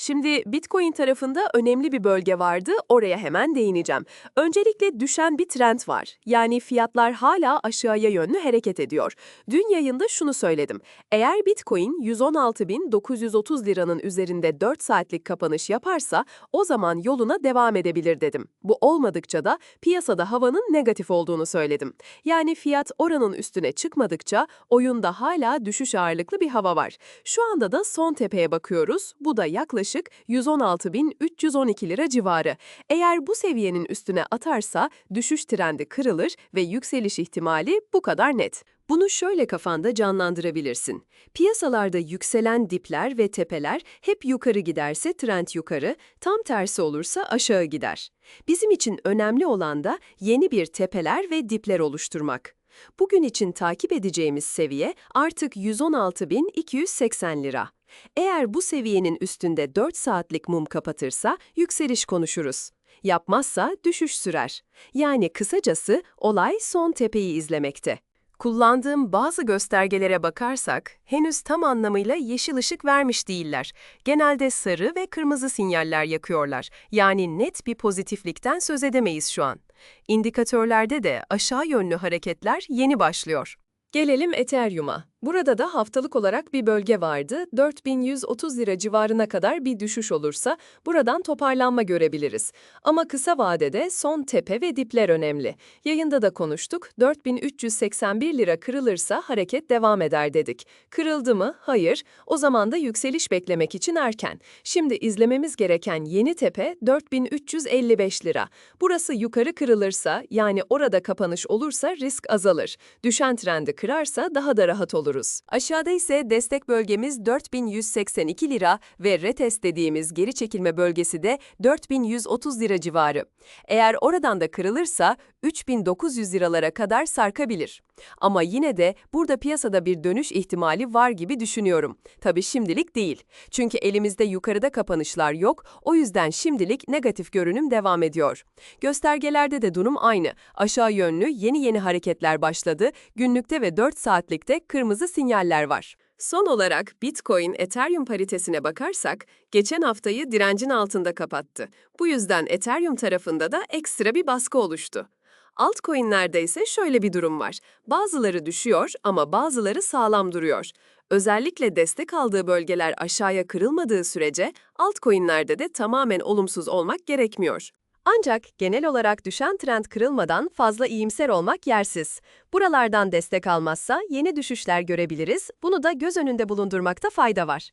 Şimdi Bitcoin tarafında önemli bir bölge vardı, oraya hemen değineceğim. Öncelikle düşen bir trend var. Yani fiyatlar hala aşağıya yönlü hareket ediyor. Dün yayında şunu söyledim. Eğer Bitcoin 116.930 liranın üzerinde 4 saatlik kapanış yaparsa o zaman yoluna devam edebilir dedim. Bu olmadıkça da piyasada havanın negatif olduğunu söyledim. Yani fiyat oranın üstüne çıkmadıkça oyunda hala düşüş ağırlıklı bir hava var. Şu anda da son tepeye bakıyoruz. Bu da yaklaşık 116.312 lira civarı. Eğer bu seviyenin üstüne atarsa düşüş trendi kırılır ve yükseliş ihtimali bu kadar net. Bunu şöyle kafanda canlandırabilirsin. Piyasalarda yükselen dipler ve tepeler hep yukarı giderse trend yukarı, tam tersi olursa aşağı gider. Bizim için önemli olan da yeni bir tepeler ve dipler oluşturmak. Bugün için takip edeceğimiz seviye artık 116.280 lira. Eğer bu seviyenin üstünde 4 saatlik mum kapatırsa yükseliş konuşuruz. Yapmazsa düşüş sürer. Yani kısacası olay son tepeyi izlemekte. Kullandığım bazı göstergelere bakarsak henüz tam anlamıyla yeşil ışık vermiş değiller. Genelde sarı ve kırmızı sinyaller yakıyorlar. Yani net bir pozitiflikten söz edemeyiz şu an. İndikatörlerde de aşağı yönlü hareketler yeni başlıyor. Gelelim Ethereum'a. Burada da haftalık olarak bir bölge vardı. 4130 lira civarına kadar bir düşüş olursa buradan toparlanma görebiliriz. Ama kısa vadede son tepe ve dipler önemli. Yayında da konuştuk. 4381 lira kırılırsa hareket devam eder dedik. Kırıldı mı? Hayır. O zaman da yükseliş beklemek için erken. Şimdi izlememiz gereken yeni tepe 4355 lira. Burası yukarı kırılırsa yani orada kapanış olursa risk azalır. Düşen trendi kırarsa daha da rahat olur oluruz. Aşağıda ise destek bölgemiz 4182 lira ve retest dediğimiz geri çekilme bölgesi de 4130 lira civarı. Eğer oradan da kırılırsa 3900 liralara kadar sarkabilir. Ama yine de burada piyasada bir dönüş ihtimali var gibi düşünüyorum. Tabii şimdilik değil. Çünkü elimizde yukarıda kapanışlar yok, o yüzden şimdilik negatif görünüm devam ediyor. Göstergelerde de durum aynı. Aşağı yönlü yeni yeni hareketler başladı, günlükte ve 4 saatlikte kırmızı sinyaller var. Son olarak Bitcoin Ethereum paritesine bakarsak, geçen haftayı direncin altında kapattı. Bu yüzden Ethereum tarafında da ekstra bir baskı oluştu. Altcoin'lerde ise şöyle bir durum var. Bazıları düşüyor ama bazıları sağlam duruyor. Özellikle destek aldığı bölgeler aşağıya kırılmadığı sürece altcoin'lerde de tamamen olumsuz olmak gerekmiyor. Ancak genel olarak düşen trend kırılmadan fazla iyimser olmak yersiz. Buralardan destek almazsa yeni düşüşler görebiliriz, bunu da göz önünde bulundurmakta fayda var.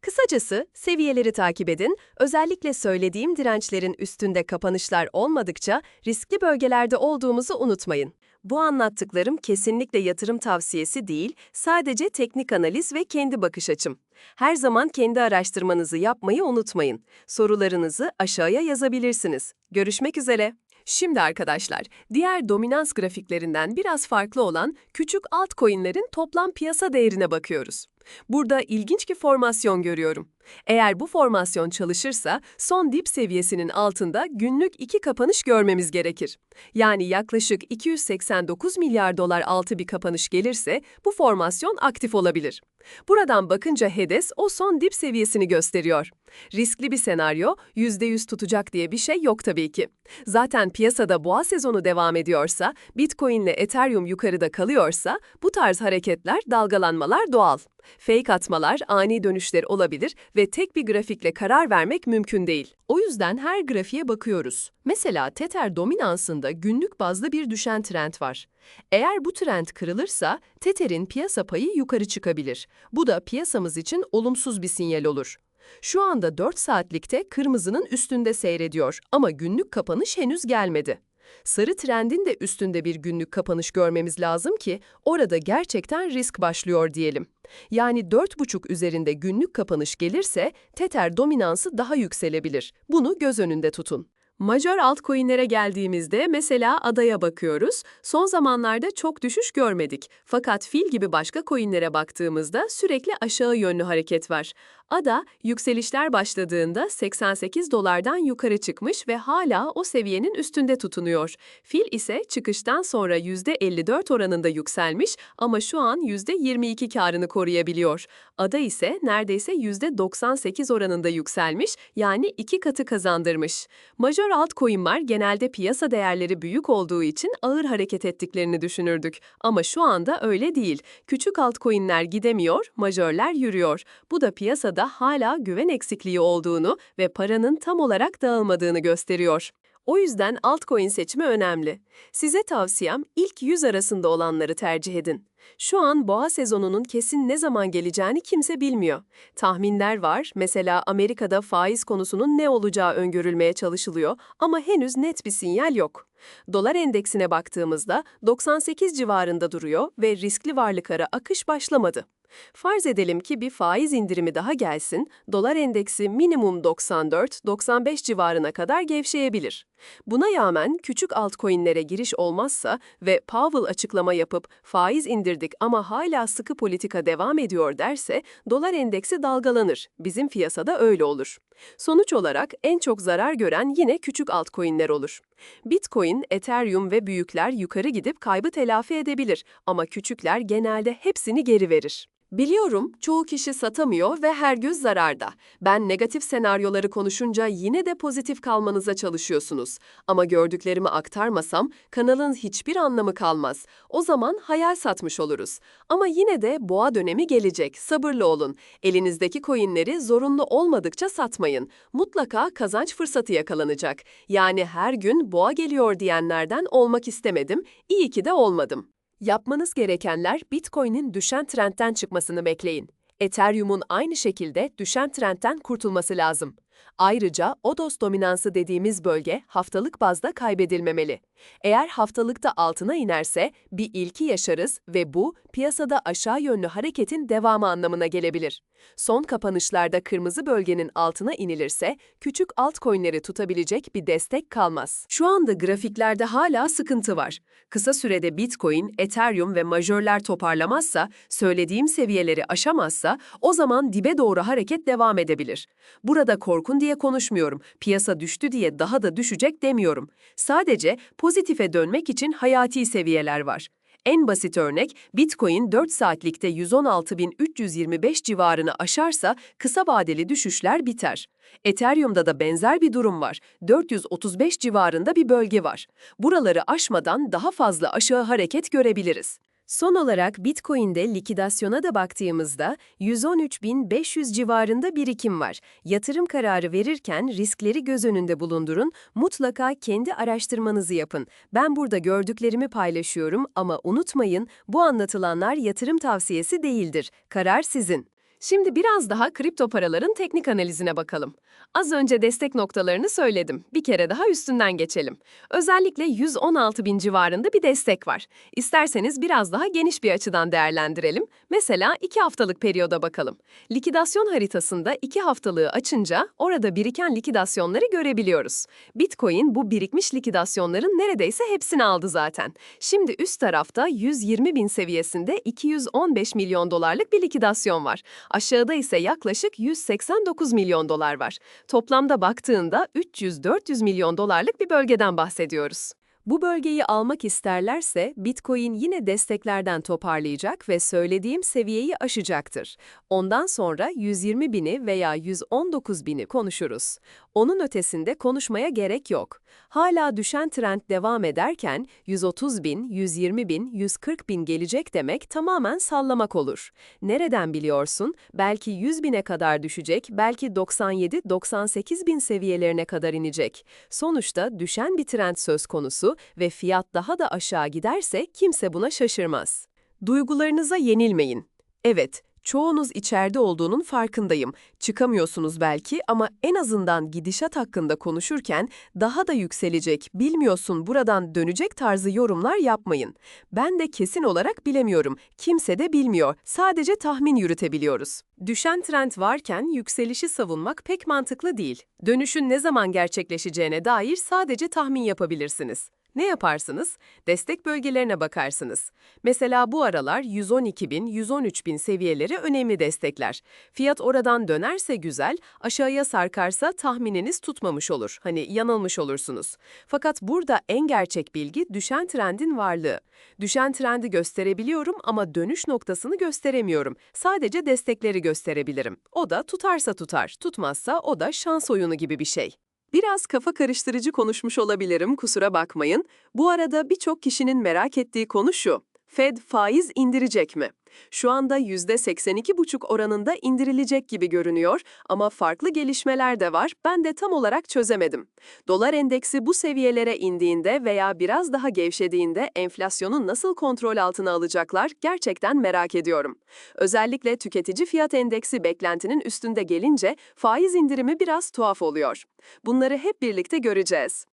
Kısacası seviyeleri takip edin, özellikle söylediğim dirençlerin üstünde kapanışlar olmadıkça riskli bölgelerde olduğumuzu unutmayın. Bu anlattıklarım kesinlikle yatırım tavsiyesi değil, sadece teknik analiz ve kendi bakış açım. Her zaman kendi araştırmanızı yapmayı unutmayın. Sorularınızı aşağıya yazabilirsiniz. Görüşmek üzere. Şimdi arkadaşlar, diğer dominans grafiklerinden biraz farklı olan küçük altcoin'lerin toplam piyasa değerine bakıyoruz. Burada ilginç bir formasyon görüyorum. Eğer bu formasyon çalışırsa son dip seviyesinin altında günlük iki kapanış görmemiz gerekir. Yani yaklaşık 289 milyar dolar altı bir kapanış gelirse bu formasyon aktif olabilir. Buradan bakınca HEDES o son dip seviyesini gösteriyor. Riskli bir senaryo, %100 tutacak diye bir şey yok tabii ki. Zaten piyasada boğa sezonu devam ediyorsa, Bitcoin ile Ethereum yukarıda kalıyorsa bu tarz hareketler, dalgalanmalar doğal. Fake atmalar, ani dönüşler olabilir ve tek bir grafikle karar vermek mümkün değil. O yüzden her grafiğe bakıyoruz. Mesela Tether dominansında günlük bazda bir düşen trend var. Eğer bu trend kırılırsa Tether'in piyasa payı yukarı çıkabilir. Bu da piyasamız için olumsuz bir sinyal olur. Şu anda 4 saatlikte kırmızının üstünde seyrediyor ama günlük kapanış henüz gelmedi. Sarı trendin de üstünde bir günlük kapanış görmemiz lazım ki orada gerçekten risk başlıyor diyelim. Yani 4,5 üzerinde günlük kapanış gelirse Tether dominansı daha yükselebilir. Bunu göz önünde tutun. Major altcoin'lere geldiğimizde mesela adaya bakıyoruz. Son zamanlarda çok düşüş görmedik. Fakat fil gibi başka coin'lere baktığımızda sürekli aşağı yönlü hareket var. ADA yükselişler başladığında 88 dolardan yukarı çıkmış ve hala o seviyenin üstünde tutunuyor. Fil ise çıkıştan sonra %54 oranında yükselmiş ama şu an %22 karını koruyabiliyor. ADA ise neredeyse %98 oranında yükselmiş yani iki katı kazandırmış. Majör altcoin'ler genelde piyasa değerleri büyük olduğu için ağır hareket ettiklerini düşünürdük. Ama şu anda öyle değil. Küçük altcoin'ler gidemiyor, majörler yürüyor. Bu da piyasada hala güven eksikliği olduğunu ve paranın tam olarak dağılmadığını gösteriyor. O yüzden altcoin seçimi önemli. Size tavsiyem ilk 100 arasında olanları tercih edin. Şu an boğa sezonunun kesin ne zaman geleceğini kimse bilmiyor. Tahminler var, mesela Amerika'da faiz konusunun ne olacağı öngörülmeye çalışılıyor ama henüz net bir sinyal yok. Dolar endeksine baktığımızda 98 civarında duruyor ve riskli varlıklara akış başlamadı. Farz edelim ki bir faiz indirimi daha gelsin, dolar endeksi minimum 94-95 civarına kadar gevşeyebilir. Buna rağmen küçük altcoin'lere giriş olmazsa ve Powell açıklama yapıp faiz indirdik ama hala sıkı politika devam ediyor derse dolar endeksi dalgalanır. Bizim piyasada öyle olur. Sonuç olarak en çok zarar gören yine küçük altcoin'ler olur. Bitcoin, Ethereum ve büyükler yukarı gidip kaybı telafi edebilir ama küçükler genelde hepsini geri verir. Biliyorum, çoğu kişi satamıyor ve her göz zararda. Ben negatif senaryoları konuşunca yine de pozitif kalmanıza çalışıyorsunuz. Ama gördüklerimi aktarmasam kanalın hiçbir anlamı kalmaz. O zaman hayal satmış oluruz. Ama yine de boğa dönemi gelecek. Sabırlı olun. Elinizdeki coinleri zorunlu olmadıkça satmayın. Mutlaka kazanç fırsatı yakalanacak. Yani her gün boğa geliyor diyenlerden olmak istemedim. İyi ki de olmadım. Yapmanız gerekenler Bitcoin'in düşen trendten çıkmasını bekleyin. Ethereum'un aynı şekilde düşen trendten kurtulması lazım. Ayrıca ODOS dominansı dediğimiz bölge haftalık bazda kaybedilmemeli. Eğer haftalıkta altına inerse bir ilki yaşarız ve bu piyasada aşağı yönlü hareketin devamı anlamına gelebilir. Son kapanışlarda kırmızı bölgenin altına inilirse küçük altcoin'leri tutabilecek bir destek kalmaz. Şu anda grafiklerde hala sıkıntı var. Kısa sürede Bitcoin, Ethereum ve majörler toparlamazsa, söylediğim seviyeleri aşamazsa o zaman dibe doğru hareket devam edebilir. Burada korkun diye konuşmuyorum. Piyasa düştü diye daha da düşecek demiyorum. Sadece pozitife dönmek için hayati seviyeler var. En basit örnek, Bitcoin 4 saatlikte 116.325 civarını aşarsa kısa vadeli düşüşler biter. Ethereum'da da benzer bir durum var. 435 civarında bir bölge var. Buraları aşmadan daha fazla aşağı hareket görebiliriz. Son olarak Bitcoin'de likidasyona da baktığımızda 113.500 civarında birikim var. Yatırım kararı verirken riskleri göz önünde bulundurun, mutlaka kendi araştırmanızı yapın. Ben burada gördüklerimi paylaşıyorum ama unutmayın bu anlatılanlar yatırım tavsiyesi değildir. Karar sizin. Şimdi biraz daha kripto paraların teknik analizine bakalım. Az önce destek noktalarını söyledim. Bir kere daha üstünden geçelim. Özellikle 116 bin civarında bir destek var. İsterseniz biraz daha geniş bir açıdan değerlendirelim. Mesela 2 haftalık periyoda bakalım. Likidasyon haritasında 2 haftalığı açınca orada biriken likidasyonları görebiliyoruz. Bitcoin bu birikmiş likidasyonların neredeyse hepsini aldı zaten. Şimdi üst tarafta 120 bin seviyesinde 215 milyon dolarlık bir likidasyon var. Aşağıda ise yaklaşık 189 milyon dolar var. Toplamda baktığında 300-400 milyon dolarlık bir bölgeden bahsediyoruz. Bu bölgeyi almak isterlerse Bitcoin yine desteklerden toparlayacak ve söylediğim seviyeyi aşacaktır. Ondan sonra 120 bini veya 119 bini konuşuruz. Onun ötesinde konuşmaya gerek yok. Hala düşen trend devam ederken 130 bin, 120 bin, 140 bin gelecek demek tamamen sallamak olur. Nereden biliyorsun? Belki 100 bine kadar düşecek, belki 97-98 bin seviyelerine kadar inecek. Sonuçta düşen bir trend söz konusu ve fiyat daha da aşağı giderse kimse buna şaşırmaz. Duygularınıza yenilmeyin. Evet, çoğunuz içeride olduğunun farkındayım. Çıkamıyorsunuz belki ama en azından gidişat hakkında konuşurken daha da yükselecek, bilmiyorsun buradan dönecek tarzı yorumlar yapmayın. Ben de kesin olarak bilemiyorum. Kimse de bilmiyor. Sadece tahmin yürütebiliyoruz. Düşen trend varken yükselişi savunmak pek mantıklı değil. Dönüşün ne zaman gerçekleşeceğine dair sadece tahmin yapabilirsiniz. Ne yaparsınız? Destek bölgelerine bakarsınız. Mesela bu aralar 112 bin, 113 bin seviyeleri önemli destekler. Fiyat oradan dönerse güzel, aşağıya sarkarsa tahmininiz tutmamış olur. Hani yanılmış olursunuz. Fakat burada en gerçek bilgi düşen trendin varlığı. Düşen trendi gösterebiliyorum ama dönüş noktasını gösteremiyorum. Sadece destekleri gösterebilirim. O da tutarsa tutar, tutmazsa o da şans oyunu gibi bir şey. Biraz kafa karıştırıcı konuşmuş olabilirim, kusura bakmayın. Bu arada birçok kişinin merak ettiği konu şu. Fed faiz indirecek mi? Şu anda %82,5 oranında indirilecek gibi görünüyor ama farklı gelişmeler de var, ben de tam olarak çözemedim. Dolar endeksi bu seviyelere indiğinde veya biraz daha gevşediğinde enflasyonu nasıl kontrol altına alacaklar gerçekten merak ediyorum. Özellikle tüketici fiyat endeksi beklentinin üstünde gelince faiz indirimi biraz tuhaf oluyor. Bunları hep birlikte göreceğiz.